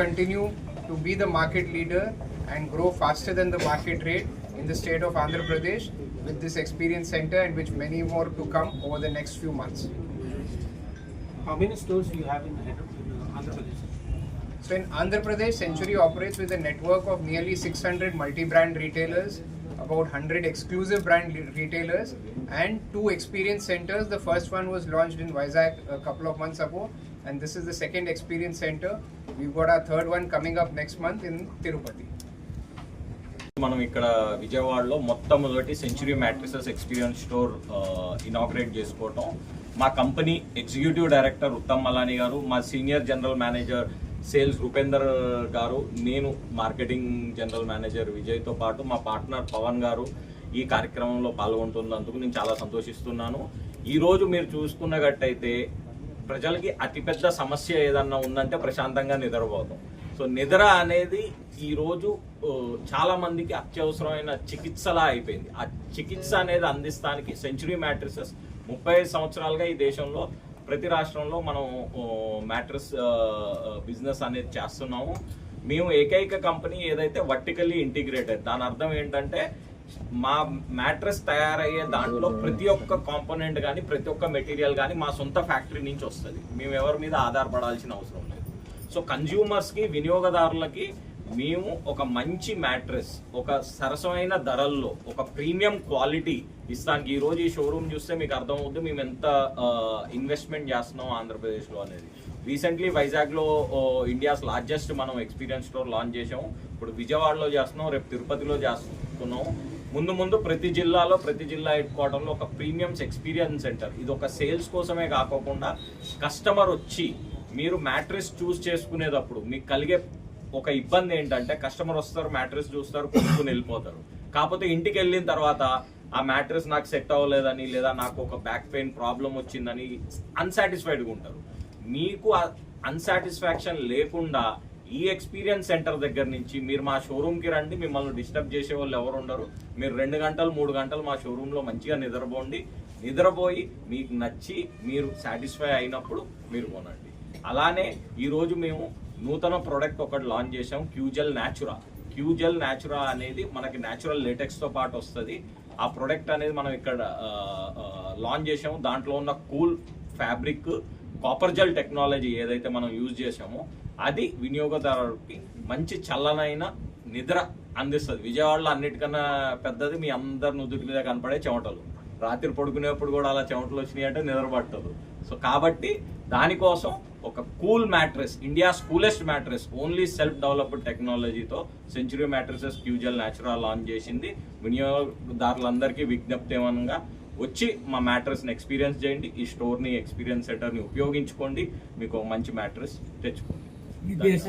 continue to be the market leader and grow faster than the market rate in the state of Andhra Pradesh with this experience center and which many more to come over the next few months. How many stores do you have in Andhra Pradesh? So in Andhra Pradesh, Century operates with a network of nearly 600 multi-brand retailers, about 100 exclusive brand retailers, and two experience centers. The first one was launched in Vizag a couple of months ago, and this is the second experience center. We've got our third one coming up next month in Tirupati. మనం ఇక్కడ విజయవాడలో మొట్టమొదటి Century Mattresses experience store inaugurate చేసుకోవటం మా company executive director Uttam Malani garu మా senior general manager sales Rupender garu నేను marketing general manager విజయ్తో పాటు మా పార్ట్నర్ పవన్ గారు ఈ కార్యక్రమంలో పాల్గొంటున్నందుకు నేను చాలా సంతోషిస్తున్నాను ఈరోజు మీరు చూసుకున్నట్టయితే ప్రజలకి అతిపెద్ద సమస్య ఏదన్నా ఉందంటే ప్రశాంతంగా నిద్రపోతాం. సో నిద్ర అనేది ఈరోజు చాలామందికి అత్యవసరమైన చికిత్సలా అయిపోయింది. ఆ చికిత్స అనేది అందిస్తానికి సెంచురీ మ్యాట్రిసెస్ ముప్పై సంవత్సరాలుగా ఈ దేశంలో ప్రతి రాష్ట్రంలో మనం మ్యాట్రిస్ బిజినెస్ అనేది చేస్తున్నాము. మేము ఏకైక కంపెనీ ఏదైతే వర్టికల్లీ ఇంటిగ్రేటెడ్ దాని అర్థం ఏంటంటే మా మ్యాట్రెస్ తయారయ్యే దాంట్లో ప్రతి ఒక్క కాంపోనెంట్ కానీ ప్రతి ఒక్క మెటీరియల్ కానీ మా సొంత ఫ్యాక్టరీ నుంచి వస్తుంది. మేము ఎవరి మీద ఆధారపడాల్సిన అవసరం లేదు. సో కన్జ్యూమర్స్కి వినియోగదారులకి మేము ఒక మంచి మ్యాట్రెస్ ఒక సరసమైన ధరల్లో ఒక ప్రీమియం క్వాలిటీ ఇస్తానికి ఈరోజు ఈ షోరూమ్ చూస్తే మీకు అర్థమవుతుంది మేము ఎంత ఇన్వెస్ట్మెంట్ చేస్తున్నాం ఆంధ్రప్రదేశ్లో అనేది. రీసెంట్లీ వైజాగ్లో ఇండియాస్ లార్జెస్ట్ మనం ఎక్స్పీరియన్స్ స్టోర్ లాంచ్ చేసాము ఇప్పుడు విజయవాడలో చేస్తున్నాం రేపు తిరుపతిలో చేస్తున్నాం. ముందు ముందు ప్రతి జిల్లాలో ప్రతి జిల్లా హెడ్ క్వార్టర్లో ఒక ప్రీమియమ్స్ ఎక్స్పీరియన్స్ సెంటర్. ఇది ఒక సేల్స్ కోసమే కాకోకుండా కస్టమర్ వచ్చి మీరు మ్యాట్రెస్ చూస్ చేసుకునేటప్పుడు మీకు కలిగే ఒక ఇబ్బంది ఏంటంటే కస్టమర్ వస్తారు మ్యాట్రెస్ చూస్తారు కొనుక్కుని వెళ్ళిపోతారు. కాకపోతే ఇంటికి వెళ్ళిన తర్వాత ఆ మ్యాట్రెస్ నాకు సెట్ అవ్వలేదని లేదా నాకు ఒక బ్యాక్ పెయిన్ ప్రాబ్లం వచ్చిందని అన్సాటిస్ఫైడ్గా ఉంటారు. మీకు అన్సాటిస్ఫాక్షన్ లేకుండా ఈ ఎక్స్పీరియన్స్ సెంటర్ దగ్గర నుంచి మీరు మా షోరూమ్కి రండి మిమ్మల్ని డిస్టర్బ్ చేసే వాళ్ళు ఎవరు ఉండరు. మీరు రెండు గంటలు మూడు గంటలు మా షోరూంలో మంచిగా నిద్రపోండి. నిద్రపోయి మీకు నచ్చి మీరు సాటిస్ఫై అయినప్పుడు మీరు కొనండి. అలానే ఈరోజు మేము నూతన ప్రోడక్ట్ ఒకటి లాంచ్ చేసాం క్యూజెల్ న్యాచురా క్యూజెల్ న్యాచురా అనేది మనకి న్యాచురల్ లేటెక్స్తో పాటు వస్తుంది. ఆ ప్రోడక్ట్ అనేది మనం ఇక్కడ లాంచ్ చేసాము దాంట్లో ఉన్న cool fabric copper gel technology ఏదైతే మనం యూజ్ చేసామో అది వినియోగదారుడికి మంచి చల్లనైన నిద్ర అందిస్తుంది. విజయవాడలో అన్నిటికన్నా పెద్దది మీ అందరి నుదుటి మీద కనపడే చెమటలు. రాత్రి పడుకునేప్పుడు కూడా అలా చెమటలు వచ్చినాయి అంటే నిద్ర పట్టదు. సో కాబట్టి దానికోసం ఒక cool mattress India coolest mattress only self developed టెక్నాలజీతో సెంచురీ మ్యాట్రెసెస్ క్యూజల్ న్యాచురల్ లాంచ్ చేసింది. వినియోగదారులందరికీ విజ్ఞప్తి ఏమనగా వచ్చి మా మ్యాట్రెస్ని ఎక్స్పీరియన్స్ చేయండి. ఈ స్టోర్ని ఎక్స్పీరియన్స్ సెంటర్ని ఉపయోగించుకోండి. మీకు మంచి మ్యాట్రెస్ తెచ్చుకోండి വിദേശ